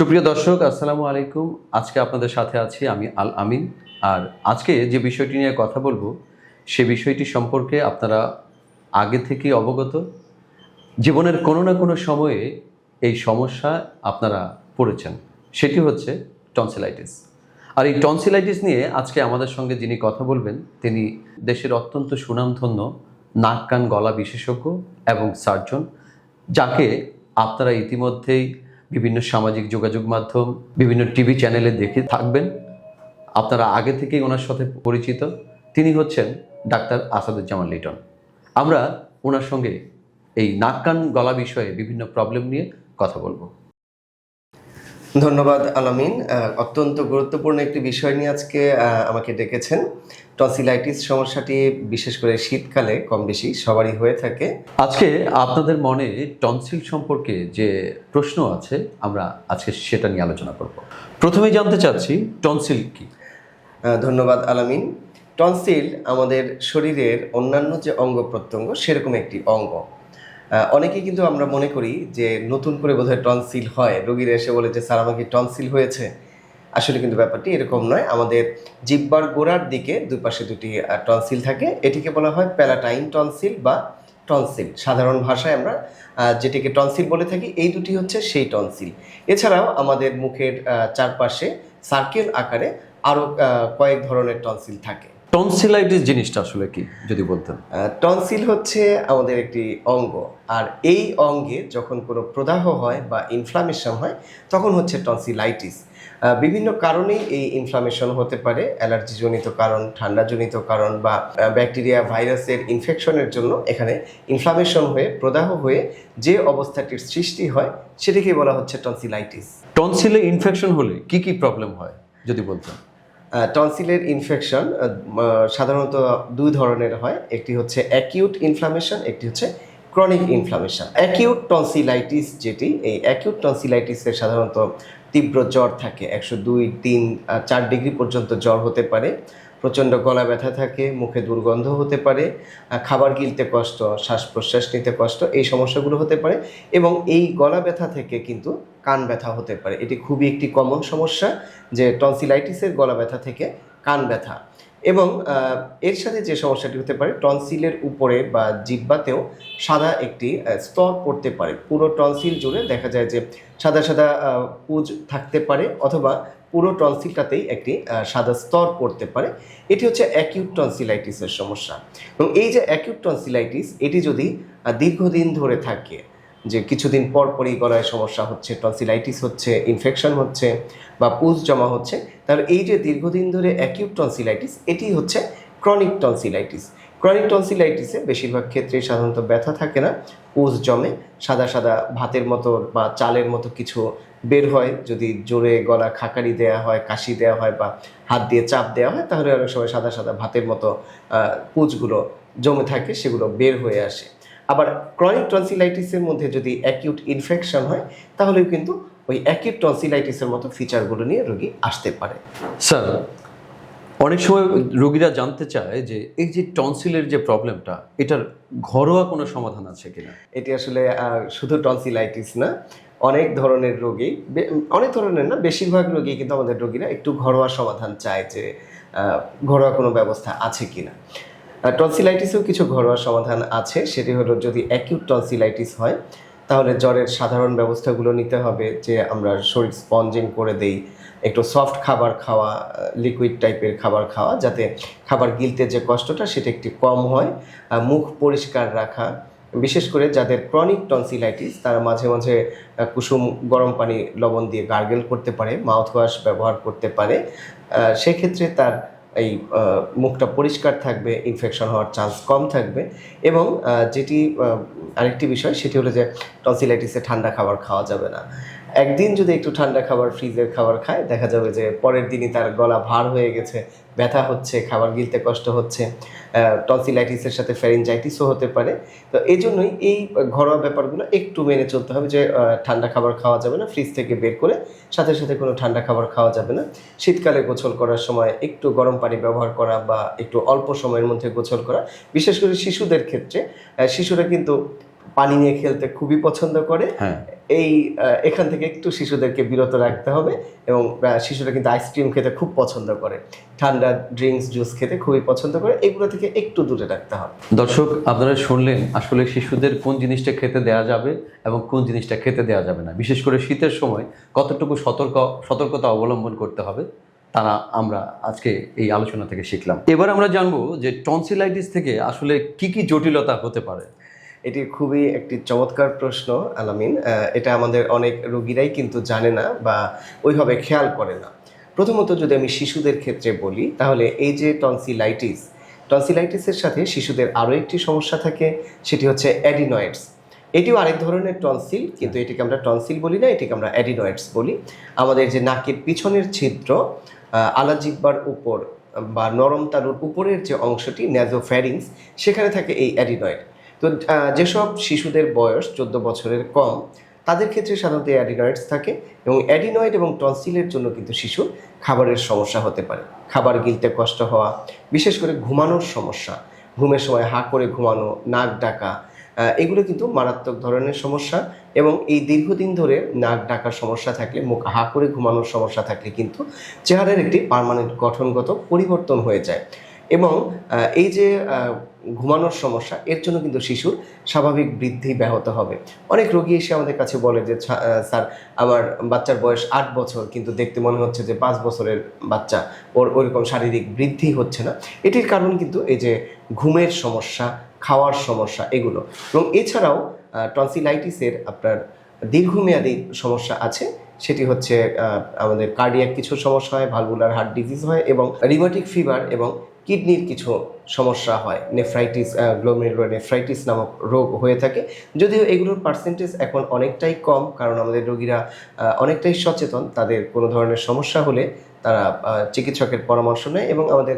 সুপ্রিয় দর্শক, আসসালামু আলাইকুম। আজকে আপনাদের সাথে আছি আমি আল আমিন। আর আজকে যে বিষয়টি নিয়ে কথা বলব, সে বিষয়টি সম্পর্কে আপনারা আগে থেকেই অবগত। জীবনের কোনো না কোনো সময়ে এই সমস্যা আপনারা পড়েছেন। সেটি হচ্ছে টনসিলাইটিস আর এই টনসিলাইটিস নিয়ে আজকে আমাদের সঙ্গে যিনি কথা বলবেন, তিনি দেশের অত্যন্ত সুনামধন্য নাক কান গলা বিশেষজ্ঞ এবং সার্জন, যাকে আপনারা ইতিমধ্যেই বিভিন্ন সামাজিক যোগাযোগ মাধ্যম, বিভিন্ন টিভি চ্যানেলে দেখে থাকবেন। আপনারা আগে থেকেই ওনার সাথে পরিচিত। তিনি হচ্ছেন ডাক্তার আসাদুজ্জামান লিটন। আমরা ওনার সঙ্গে এই নাক কান গলা বিষয়ে বিভিন্ন প্রবলেম নিয়ে কথা বলব। ধন্যবাদ আলামিন। অত্যন্ত গুরুত্বপূর্ণ একটি বিষয় নিয়ে আজকে আমাকে ডেকেছেন। টনসিলাইটিস সমস্যাটি বিশেষ করে শীতকালে কম বেশি সবারই হয়ে থাকে। আজকে আপনাদের মনে টনসিল সম্পর্কে যে প্রশ্ন আছে আমরা আজকে সেটা নিয়ে আলোচনা করব। প্রথমে জানতে চাচ্ছি টনসিল কি? ধন্যবাদ আলামিন। টনসিল আমাদের শরীরের অন্যান্য যে অঙ্গ প্রত্যঙ্গ সেরকম একটি অঙ্গ। অনেকে কিন্তু আমরা মনে করি যে নতুন করে বোধহয় টনসিল হয়। রোগীরা এসে বলে যে, স্যার, আমাকে টনসিল হয়েছে? আসলে কিন্তু ব্যাপারটি এরকম নয়। আমাদের জিব্বার গোড়ার দিকে দুই পাশে দুটি টনসিল থাকে। এটিকে বলা হয় প্যালাটাইন টনসিল বা টনসিল। সাধারণ ভাষায় আমরা যেটিকে টনসিল বলে থাকি, এই দুটি হচ্ছে সেই টনসিল। এছাড়াও আমাদের মুখের চারপাশে সার্কেল আকারে আরও কয়েক ধরনের টনসিল থাকে। টনসিলাইটিস জিনিসটা আসলে কি যদি বলতেন? টনসিল হচ্ছে আমাদের একটি অঙ্গ আর এই অঙ্গে যখন কোনো প্রদাহ হয় বা ইনফ্লামেশন হয় তখন হচ্ছে টনসিলাইটিস বিভিন্ন কারণেই এই ইনফ্লামেশন হতে পারে অ্যালার্জিজনিত কারণ ঠান্ডাজনিত কারণ বা ব্যাকটেরিয়া ভাইরাসের ইনফেকশনের জন্য এখানে ইনফ্লামেশন হয়ে প্রদাহ হয়ে যে অবস্থাটির সৃষ্টি হয় সেটিকে বলা হচ্ছে টনসিলাইটিস টনসিলে ইনফেকশন হলে কি কি প্রবলেম হয় যদি বলতেন? টনসিলের ইনফেকশন সাধারণত দুই ধরনের হয়। একটি হচ্ছে অ্যাকিউট ইনফ্লামেশন একটি হচ্ছে ক্রনিক ইনফ্লামেশন অ্যাকিউট টনসিলাইটিস যেটি, এই অ্যাকিউট টনসিলাইটিসের সাধারণত তীব্র জ্বর থাকে। একশো দুই, তিন চার ডিগ্রি পর্যন্ত জ্বর হতে পারে। প্রচণ্ড গলা ব্যথা থাকে, মুখে দুর্গন্ধ হতে পারে খাবার গিলতে কষ্ট শ্বাস প্রশ্বাস নিতে কষ্ট, এই সমস্যাগুলো হতে পারে এবং এই গলা ব্যথা থেকে কিন্তু কান ব্যথা হতে পারে। এটি খুবই একটি কমন সমস্যা যে টনসিলাইটিসের গলা ব্যথা থেকে কান ব্যথা। এবং এর সাথে যে সমস্যাটি হতে পারে টনসিলের উপরে বা জিব্বাতেও সাদা একটি স্তর পড়তে পারে। পুরো টনসিল জুড়ে দেখা যায় যে সাদা সাদা পুজ থাকতে পারে অথবা পুরো টনসিলটাতেই একটি সাদা স্তর পড়তে পারে। এটি হচ্ছে অ্যাকিউট টনসিলাইটিসের সমস্যা। এবং এই যে অ্যাকিউট টনসিলাইটিস এটি যদি দীর্ঘদিন ধরে থাকে, যে কিছুদিন পর পরই গলায় সমস্যা হচ্ছে টনসিলাইটিস হচ্ছে ইনফেকশন হচ্ছে, বা পুজ জমা হচ্ছে তাহলে এই যে দীর্ঘদিন ধরে অ্যাকিউট টনসিলাইটিস এটি হচ্ছে ক্রনিক টনসিলাইটিস ক্রনিক টনসিলাইটিসে বেশিরভাগ ক্ষেত্রেই সাধারণত ব্যথা থাকে না, পুজ জমে, সাদা সাদা ভাতের মতো বা চালের মতো কিছু বের হয় যদি জোরে গলা খাকারি দেওয়া হয় কাশি দেওয়া হয় বা হাত দিয়ে চাপ দেওয়া হয় তাহলে অনেক সময় সাদা সাদা ভাতের মতো পুঁজগুলো জমে থাকে সেগুলো বের হয়ে আসে। আবার ক্রনিক টনসিলাইটিসের মধ্যে যদি অ্যাকিউট ইনফেকশন হয় তাহলেও কিন্তু ওই অ্যাকিউট টনসিলাইটিসের মতো ফিচারগুলো নিয়ে রোগী আসতে পারে। স্যার অনেক সময় রোগীরা জানতে চায় যে এই যে টনসিলের যে প্রবলেমটা এটার ঘরোয়া কোনো সমাধান আছে কিনা? এটি আসলে শুধু টনসিলাইটিস না অনেক ধরনের রোগী অনেক ধরনের না, বেশিরভাগ রোগী কিন্তু আমাদের রোগীরা একটু ঘরোয়া সমাধান চায় যে ঘরোয়া কোনো ব্যবস্থা আছে কি না টনসিলাইটিসেও কিছু ঘরোয়া সমাধান আছে, সেটি হলো যদি অ্যাকিউট টনসিলাইটিস হয়, তাহলে জ্বরের সাধারণ ব্যবস্থাগুলো নিতে হবে যে, আমরা শরীর স্পঞ্জিং করে দেই, একটু সফট খাবার খাওয়া লিকুইড টাইপের খাবার খাওয়া, যাতে খাবার গিলতে যে কষ্টটা, সেটা একটু কম হয় মুখ পরিষ্কার রাখা বিশেষ করে যাদের ক্রনিক টনসিলাইটিস তারা মাঝে মাঝে কুসুম, গরম পানি, লবণ দিয়ে গার্গেল করতে পারে মাউথ ওয়াশ ব্যবহার করতে পারে। সেক্ষেত্রে তার এই মুখটা পরিষ্কার থাকবে ইনফেকশন হওয়ার চান্স কম থাকবে এবং যেটি আরেকটি বিষয় সেটি হলো যে টনসিলাইটিসে ঠান্ডা খাবার খাওয়া যাবে না। একদিন যদি একটু ঠান্ডা খাবার ফ্রিজের খাবার খায়, দেখা যাবে যে পরের দিনই তার গলা ভার হয়ে গেছে, ব্যথা হচ্ছে, খাবার গিলতে কষ্ট হচ্ছে টনসিলাইটিসের সাথে ফ্যারিনজাইটিসও হতে পারে। তো এই জন্যই এই ঘরোয়া ব্যাপারগুলো একটু মেনে চলতে হবে যে ঠান্ডা খাবার খাওয়া যাবে না ফ্রিজ থেকে বের করে সাথে সাথে কোনো ঠান্ডা খাবার খাওয়া যাবে না। শীতকালে গোসল করার সময় একটু গরম পানি ব্যবহার করা বা একটু অল্প সময়ের মধ্যে গোসল করা। বিশেষ করে শিশুদের ক্ষেত্রে শিশুরা কিন্তু পানি নিয়ে খেলতে খুবই পছন্দ করে। হ্যাঁ। এই এখান থেকে একটু শিশুদেরকে বিরত রাখতে হবে এবং শিশুরা কিন্তু আইসক্রিম খেতে খুব পছন্দ করে। ঠান্ডা ড্রিঙ্কস জুস খেতে খুবই পছন্দ করে। এগুলো থেকে একটু দূরে রাখতে হবে। দর্শক, আপনারা শুনলেন আসলে শিশুদের কোন জিনিসটা খেতে দেওয়া যাবে এবং কোন জিনিসটা খেতে দেওয়া যাবে না। বিশেষ করে শীতের সময় কতটুকু সতর্ক, সতর্কতা অবলম্বন করতে হবে তারা আমরা আজকে এই আলোচনা থেকে শিখলাম। এবার আমরা জানব যে টনসিলাইটিস থেকে আসলে কি কি জটিলতা হতে পারে। এটি খুবই একটি চমৎকার প্রশ্ন, আলামিন। এটা আমাদের অনেক রোগীরাই কিন্তু জানে না বা ওইভাবে খেয়াল করে না। প্রথমত যদি আমি শিশুদের ক্ষেত্রে বলি, তাহলে এই যে টনসিলাইটিস টনসিলাইটিসের সাথে শিশুদের আরও একটি সমস্যা থাকে, সেটি হচ্ছে অ্যাডিনয়েডস এটিও আরেক ধরনের টনসিল কিন্তু এটিকে আমরা টনসিল বলি না, এটিকে আমরা অ্যাডিনয়েডস বলি। আমাদের যে নাকের পিছনের ছিদ্র আলাজিব্বার উপর বা নরম তালুর উপরের যে অংশটি ন্যাজোফ্যারিংস সেখানে থাকে এই অ্যাডিনয়েড তো যেসব শিশুদের বয়স চোদ্দ বছরের কম, তাদের ক্ষেত্রে সাধারণত অ্যাডিনয়েডস থাকে এবং অ্যাডিনয়েড এবং টনসিলের জন্য কিন্তু শিশুর খাবারের সমস্যা হতে পারে। খাবার গিলতে কষ্ট হওয়া, বিশেষ করে ঘুমানোর সমস্যা, ঘুমের সময় হা করে ঘুমানো, নাক ডাকা এগুলো কিন্তু মারাত্মক ধরনের সমস্যা এবং এই দীর্ঘদিন ধরে নাক ডাকার সমস্যা থাকলে, মুখ হা করে ঘুমানোর সমস্যা থাকলে কিন্তু চেহারার একটি পার্মানেন্ট গঠনগত পরিবর্তন হয়ে যায়। এবং এই যে ঘুমানোর সমস্যা, এর জন্য কিন্তু শিশুর স্বাভাবিক বৃদ্ধি ব্যাহত হবে। অনেক রোগী এসে আমাদের কাছে বলে যে স্যার, আমার বাচ্চার বয়স আট বছর, কিন্তু দেখতে মনে হচ্ছে যে, পাঁচ বছরের বাচ্চা, ওর ওইরকম শারীরিক বৃদ্ধি হচ্ছে না। এটির কারণ কিন্তু এই যে, ঘুমের সমস্যা, খাওয়ার সমস্যা, এগুলো। এবং এছাড়াও টনসিলাইটিসের আপনার দীর্ঘমেয়াদী সমস্যা আছে। সেটি হচ্ছে আমাদের কার্ডিয়াক কিছু সমস্যা হয় ভালভুলার হার্ট ডিজিজ হয় এবং রিমাটিক ফিভার এবং কিডনির কিছু সমস্যা হয় নেফ্রাইটিস গ্লোমেরুলার নেফ্রাইটিস নামক রোগ হয়ে থাকে। যদিও এগুলোর পার্সেন্টেজ এখন অনেকটাই কম, কারণ আমাদের রোগীরা অনেকটাই সচেতন। তাদের কোনো ধরনের সমস্যা হলে তারা চিকিৎসকের পরামর্শ নেয় এবং আমাদের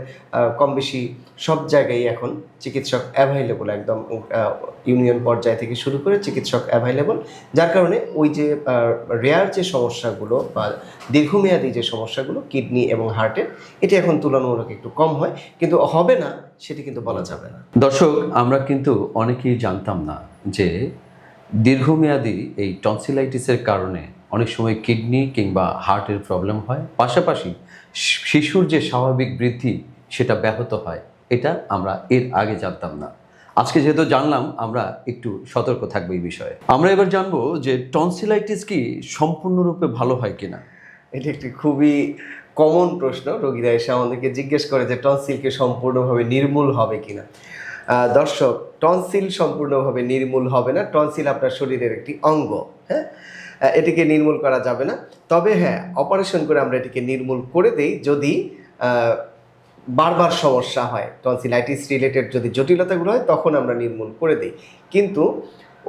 কম বেশি সব জায়গায় এখন চিকিৎসক অ্যাভাইলেবল একদম ইউনিয়ন পর্যায় থেকে শুরু করে চিকিৎসক অ্যাভাইলেবল যার কারণে ওই যে রেয়ার যে সমস্যাগুলো বা দীর্ঘমেয়াদী যে সমস্যাগুলো কিডনি এবং হার্টের এটি এখন তুলনামূলক একটু কম হয়। কিন্তু হবে না, সেটি কিন্তু বলা যাবে না। দর্শক, আমরা কিন্তু অনেকেই জানতাম না যে দীর্ঘমেয়াদী এই টনসিলাইটিসের কারণে অনেক সময় কিডনি কিংবা হার্টের প্রবলেম হয়। পাশাপাশি শিশুর যে স্বাভাবিক বৃদ্ধি, সেটা ব্যাহত হয়। এটা আমরা এর আগে জানতাম না। আজকে যেহেতু জানলাম, আমরা একটু সতর্ক থাকব এই বিষয়ে। আমরা এবার জানব যে টনসিলাইটিস কি সম্পূর্ণরূপে ভালো হয় কিনা? এটি একটি খুবই কমন প্রশ্ন। রোগীরা এসে আমাদেরকে জিজ্ঞেস করে যে টনসিলকে সম্পূর্ণভাবে নির্মূল হবে কিনা। দর্শক টনসিল সম্পূর্ণভাবে নির্মূল হবে না। টনসিল আপনার শরীরের একটি অঙ্গ হ্যাঁ? এটিকে নির্মূল করা যাবে না। তবে হ্যাঁ অপারেশন করে আমরা এটিকে নির্মূল করে দেই যদি বারবার সমস্যা হয়। টনসিলাইটিস রিলেটেড যদি জটিলতাগুলো হয়, তখন আমরা নির্মূল করে দিই। কিন্তু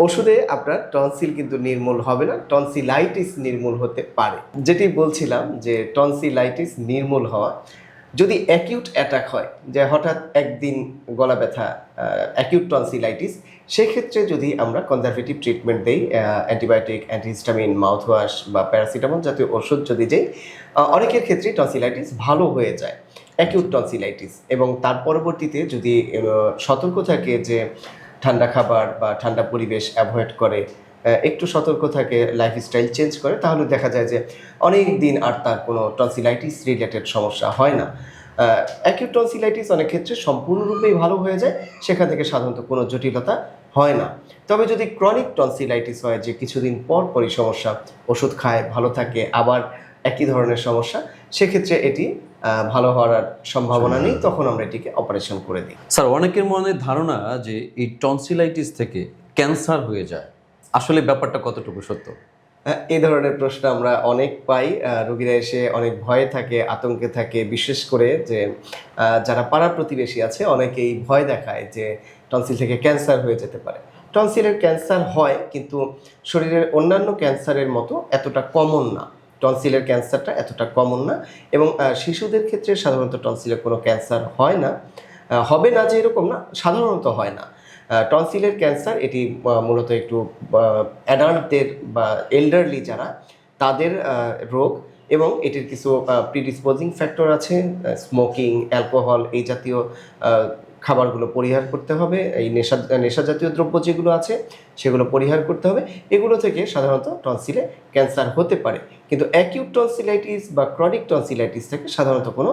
ওষুধে আপনার টনসিল কিন্তু নির্মূল হবে না টনসিলাইটিস নির্মূল হতে পারে। যেটি বলছিলাম যে টনসিলাইটিস নির্মূল হওয়া যদি অ্যাকিউট অ্যাটাক হয়, যে হঠাৎ একদিন গলা ব্যথা অ্যাকিউট টনসিলাইটিস সেক্ষেত্রে যদি আমরা কনজারভেটিভ ট্রিটমেন্ট দিই অ্যান্টিবায়োটিক অ্যান্টিহিস্টামিন মাউথওয়াশ বা প্যারাসিটামল জাতীয় ওষুধ যদি দিই অনেকের ক্ষেত্রে টনসিলাইটিস ভালো হয়ে যায় অ্যাকিউট টনসিলাইটিস এবং তার পরবর্তীতে যদি সতর্ক থাকে যে ঠান্ডা খাবার বা ঠান্ডা পরিবেশ অ্যাভয়েড করে একটু সতর্ক থাকে লাইফস্টাইল চেঞ্জ করে, তাহলে দেখা যায় যে অনেক দিন আর তার কোনো টনসিলাইটিস রিলেটেড সমস্যা হয় না। অ্যাকিউট টনসিলাইটিস অনেক ক্ষেত্রে সম্পূর্ণরূপেই ভালো হয়ে যায়, সেখান থেকে সাধারণত কোনো জটিলতা হয় না। তবে যদি ক্রনিক টনসিলাইটিস হয়, যে কিছুদিন পর পরই সমস্যা, ওষুধ খায়, ভালো থাকে, আবার একই ধরনের সমস্যা, সেক্ষেত্রে এটি ভালো হওয়ার সম্ভাবনা নেই, তখন আমরা এটিকে অপারেশন করে দিই। স্যার, অনেকের মনে ধারণা যে এই টনসিলাইটিস থেকে ক্যান্সার হয়ে যায়। আসলে ব্যাপারটা কতটুকু সত্য? এই ধরনের প্রশ্ন আমরা অনেক পাই। রোগীরা এসে অনেক ভয়ে থাকে, আতঙ্কে থাকে, বিশেষ করে যে যারা পাড়া প্রতিবেশী আছে, অনেকেই ভয় দেখায় যে, টনসিল থেকে ক্যান্সার হয়ে যেতে পারে। টনসিলের ক্যান্সার হয়, কিন্তু শরীরের অন্যান্য ক্যান্সারের মতো এতটা কমন না। টনসিলের ক্যান্সারটা এতটা কমন না এবং শিশুদের ক্ষেত্রে সাধারণত টনসিলের কোনো ক্যান্সার হয় না। হবে না যে এরকম না, সাধারণত হয় না। টনসিলের ক্যান্সার এটি মূলত একটু অ্যাডাল্টদের বা এল্ডারলি যারা, তাদের রোগ এবং এটির কিছু প্রিডিসপোজিং ফ্যাক্টর আছে স্মোকিং অ্যালকোহল এই জাতীয় খাবারগুলো পরিহার করতে হবে এই নেশা নেশা জাতীয় দ্রব্য যেগুলো আছে সেগুলো পরিহার করতে হবে। এগুলো থেকে সাধারণত টনসিলে ক্যান্সার হতে পারে। কিন্তু অ্যাকিউট টনসিলাইটিস বা ক্রনিক টনসিলাইটিস থেকে সাধারণত কোনো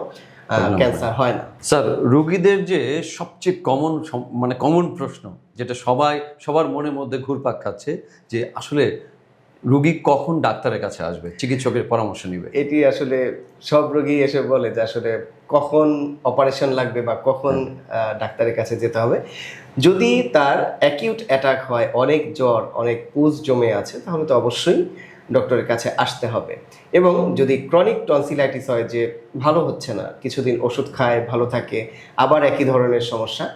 ক্যান্সার হয় না। স্যার রোগীদের যে সবচেয়ে কমন মানে কমন প্রশ্ন যেটা সবাই সবার মনের মধ্যে ঘুরপাক খাচ্ছে যে আসলে রুগী কখন ডাক্তারের কাছে আসবে? চিকিৎসকের পরামর্শ নেবে। এটি আসলে সব রোগী এসে বলে যে আসলে কখন অপারেশন লাগবে বা কখন ডাক্তারের কাছে যেতে হবে। যদি তার অ্যাকিউট অ্যাটাক হয় অনেক জ্বর অনেক পুজ জমে আছে তাহলে তো অবশ্যই ডক্টরের কাছে আসতে হবে। এবং যদি ক্রনিক টনসিলাইটিস হয় যে ভালো হচ্ছে না কিছুদিন ওষুধ খায় ভালো থাকে আবার একই ধরনের সমস্যা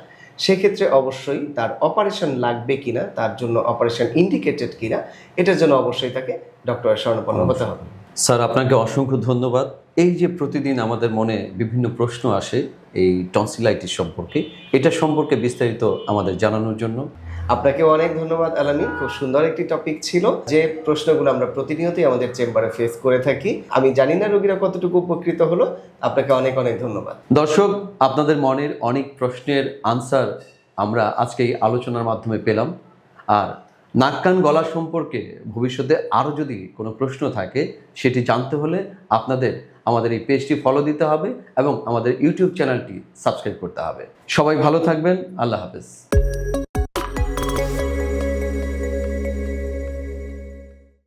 সেক্ষেত্রে অবশ্যই তার অপারেশন লাগবে কিনা তার জন্য অপারেশন ইন্ডিকেটেড কিনা এটার জন্য অবশ্যই তাকে ডক্টরের শরণাপন্ন হতে হবে। স্যার আপনাকে অসংখ্য ধন্যবাদ। এই যে প্রতিদিন আমাদের মনে বিভিন্ন প্রশ্ন আসে এই টনসিলাইটিস সম্পর্কে এটা সম্পর্কে বিস্তারিত আমাদের জানানোর জন্য। আপনাকে অনেক ধন্যবাদ আলামিন খুব সুন্দর একটি টপিক ছিল যে প্রশ্নগুলো আমরা প্রতিনিয়তই আমাদের চেম্বারে ফেস করে থাকি। আমি জানি না রোগীরা কতটুকু উপকৃত হলো। আপনাকে অনেক অনেক ধন্যবাদ। দর্শক আপনাদের মনের অনেক প্রশ্নের আনসার আমরা আজকে এই আলোচনার মাধ্যমে পেলাম। আর নাক কান গলা সম্পর্কে ভবিষ্যতে আরও যদি কোনো প্রশ্ন থাকে সেটি জানতে হলে আপনাদের আমাদের এই পেজটি ফলো দিতে হবে এবং আমাদের ইউটিউব চ্যানেলটি সাবস্ক্রাইব করতে হবে। সবাই ভালো থাকবেন। আল্লাহ হাফেজ।